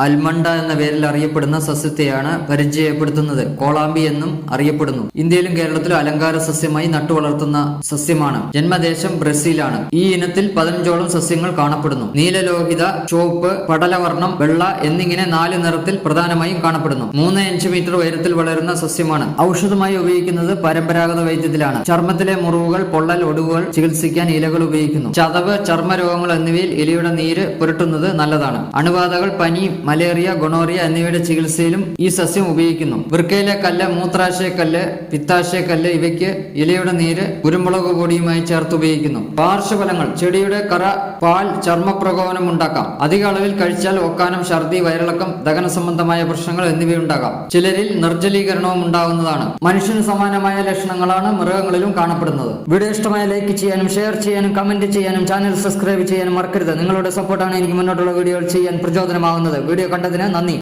അൽമണ്ട എന്ന പേരിൽ അറിയപ്പെടുന്ന സസ്യത്തെയാണ് പരിചയപ്പെടുത്തുന്നത്. കോളാമ്പി എന്നും അറിയപ്പെടുന്നു. ഇന്ത്യയിലും കേരളത്തിലും അലങ്കാര സസ്യമായി നട്ടുവളർത്തുന്ന സസ്യമാണ്. ജന്മദേശം ബ്രസീലാണ്. ഈ ഇനത്തിൽ പതിനഞ്ചോളം സസ്യങ്ങൾ കാണപ്പെടുന്നു. നീലലോഹിത ചുവപ്പ് പടലവർണം വെള്ള എന്നിങ്ങനെ നാല് നിറത്തിൽ പ്രധാനമായും കാണപ്പെടുന്നു. മൂന്ന് അഞ്ച് മീറ്റർ ഉയരത്തിൽ വളരുന്ന സസ്യമാണ്. ഔഷധമായി ഉപയോഗിക്കുന്നത് പരമ്പരാഗത വൈദ്യത്തിലാണ്. ചർമ്മത്തിലെ മുറിവുകൾ പൊള്ളൽ ഒടിവുകൾ ചികിത്സിക്കാൻ ഇലകൾ ഉപയോഗിക്കുന്നു. ചതവ് ചർമ്മരോഗങ്ങൾ എന്നിവയിൽ ഇലയുടെ നീര് പുരട്ടുന്നത് നല്ലതാണ്. അണുബാധകൾ പനി മലേറിയ ഗൊണോറിയ എന്നിവയുടെ ചികിത്സയിലും ഈ സസ്യം ഉപയോഗിക്കുന്നു. വൃക്കയിലെ കല്ല് മൂത്രാശയക്കല്ല് പിത്താശയക്കല്ല് ഇവയ്ക്ക് ഇലയുടെ നീര് കുരുമുളക് പൊടിയുമായി ചേർത്ത് ഉപയോഗിക്കുന്നു. പാർശ്വഫലങ്ങൾ ചെടിയുടെ കറ പാൽ ചർമ്മപ്രകോപനം ഉണ്ടാക്കാം. അധിക അളവിൽ കഴിച്ചാൽ ഒക്കാനം ഛർദി വയറിളക്കം ദഹന സംബന്ധമായ പ്രശ്നങ്ങൾ എന്നിവയുണ്ടാകാം. ചിലരിൽ നിർജലീകരണവും ഉണ്ടാകുന്നതാണ്. മനുഷ്യന് സമാനമായ ലക്ഷണങ്ങളാണ് മൃഗങ്ങളിലും കാണപ്പെടുന്നത്. വീഡിയോ ഇഷ്ടമായ ലൈക്ക് ചെയ്യാനും ഷെയർ ചെയ്യാനും കമന്റ് ചെയ്യാനും ചാനൽ സബ്സ്ക്രൈബ് ചെയ്യാനും മറക്കരുത്. നിങ്ങളുടെ സപ്പോർട്ടാണ് എനിക്ക് മുന്നോട്ടുള്ള വീഡിയോകൾ ചെയ്യാൻ പ്രചോദനമാകുന്നത് വീഡിയോ കണ്ടതിന് നന്ദി.